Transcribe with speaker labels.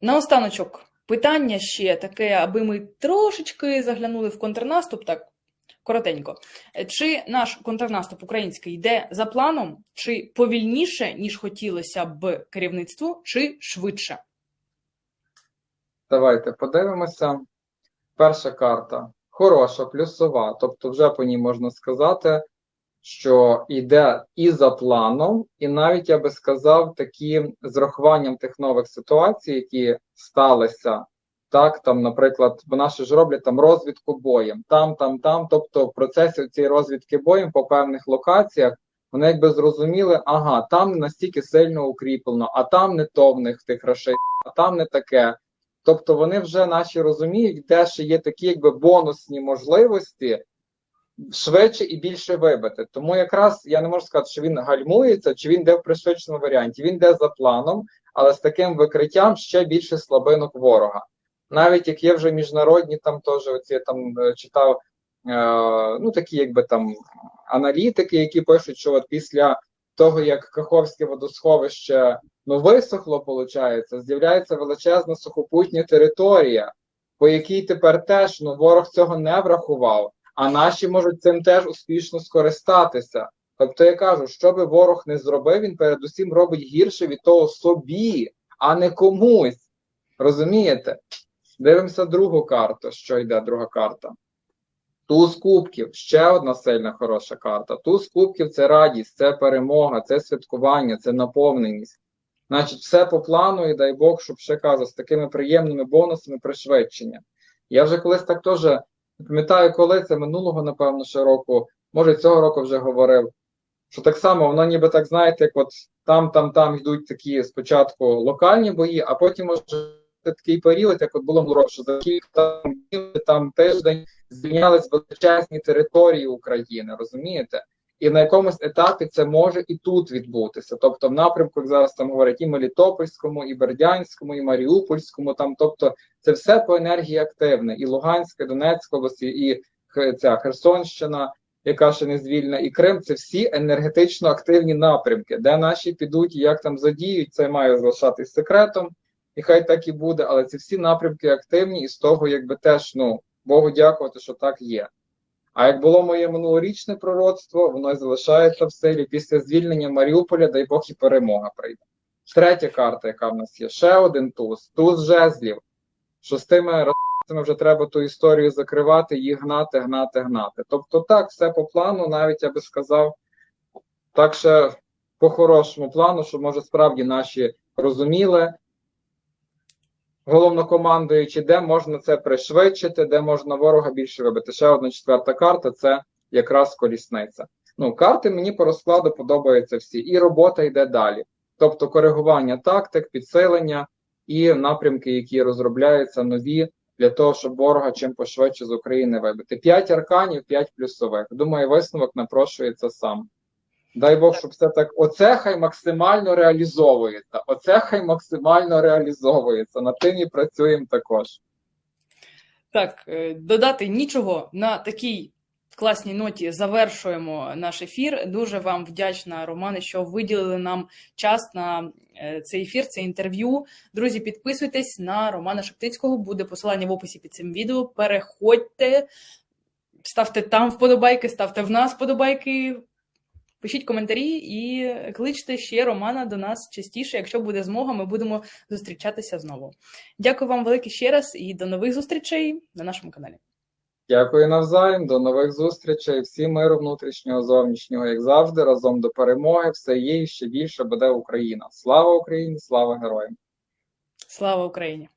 Speaker 1: наостаночок питання ще таке, аби ми трошечки заглянули в контрнаступ, так коротенько. Чи наш контрнаступ український йде за планом, чи повільніше, ніж хотілося б керівництву, чи швидше?
Speaker 2: Давайте подивимося. Перша карта хороша, плюсова. Тобто, вже по ній можна сказати, що йде і за планом, і навіть я би сказав, такі з рахуванням тих нових ситуацій, які сталися. Так, там, наприклад, бо наші ж роблять там розвідку боєм, там, там, там. Тобто, в процесі цієї розвідки боєм по певних локаціях вони якби зрозуміли, ага, там не настільки сильно укріплено, а там не то в них тих грошей, а там не таке. Тобто вони вже наші розуміють, де ще є такі якби бонусні можливості швидше і більше вибити. Тому якраз я не можу сказати, що він гальмується, чи він йде в пришвидшеному варіанті. Він йде за планом, але з таким викриттям ще більше слабинок ворога. Навіть як є вже міжнародні, там теж оці я там е, читав е, ну такі, якби там аналітики, які пишуть, що от після того, як Каховське водосховище ну висохло, виходить, з'являється величезна сухопутня територія, по якій тепер теж ну ворог цього не врахував, а наші можуть цим теж успішно скористатися. Тобто я кажу, що би ворог не зробив, він передусім робить гірше від того собі, а не комусь. Розумієте? Дивимося другу карту. Що йде друга карта? Туз кубків ще одна сильна хороша карта. Туз кубків це радість, це перемога, це святкування, це наповненість. Значить, все по плану, і дай Бог, щоб ще кажу, з такими приємними бонусами пришвидшення. Я вже колись так теж не пам'ятаю, коли це минулого, напевно, ще року, може цього року вже говорив, що так само воно ніби так, знаєте, як от там, там, там йдуть такі спочатку локальні бої, а потім може такий період, як от було року, що за кілька там, там тиждень звільнялись величезні території України, розумієте? І на якомусь етапі це може і тут відбутися. Тобто, в напрямку, як зараз там говорять, і Мелітопольському, і Бердянському, і Маріупольському, там, тобто, це все по енергії активне. І Луганська, і Донецька області, і ця Херсонщина, яка ще не звільнена, і Крим це всі енергетично активні напрямки, де наші підуть і як там задіють, це має залишатись секретом. І хай так і буде, але ці всі напрямки активні, і з того, якби теж, ну, Богу дякувати, що так є. А як було моє минулорічне пророцтво, воно залишається в силі після звільнення Маріуполя, дай Бог і перемога прийде. Третя карта, яка в нас є, ще один туз, туз жезлів. Що з тими розцями вже треба ту історію закривати, їх гнати, гнати, гнати. Тобто, так, все по плану, навіть я би сказав, так ще по хорошому плану, що може справді наші розуміли, головнокомандуючи, де можна це пришвидшити, де можна ворога більше вибити. Ще одна четверта карта це якраз колісниця. Ну, карти мені по розкладу подобаються всі, і робота йде далі. Тобто коригування тактик, підсилення і напрямки, які розробляються нові для того, щоб ворога чим пошвидше з України вибити. П'ять арканів, п'ять плюсових. Думаю, висновок напрошується сам. Дай Бог, щоб все так. Оце хай максимально реалізовується. Оце хай максимально реалізовується. Над тим і працюємо також.
Speaker 1: Так, е, додати нічого на такій класній ноті завершуємо наш ефір. Дуже вам вдячна, Романе, що виділили нам час на е, цей ефір, це інтерв'ю. Друзі, підписуйтесь на Романа Шептицького. Буде посилання в описі під цим відео. Переходьте, ставте там вподобайки, ставте в нас вподобайки. Пишіть коментарі і кличте ще Романа до нас частіше. Якщо буде змога, ми будемо зустрічатися знову. Дякую вам велике ще раз і до нових зустрічей на нашому каналі.
Speaker 2: Дякую навзаєм, до нових зустрічей. Всім миру внутрішнього, зовнішнього, як завжди, разом до перемоги. Все є і ще більше буде Україна. Слава Україні, слава героям!
Speaker 1: Слава Україні!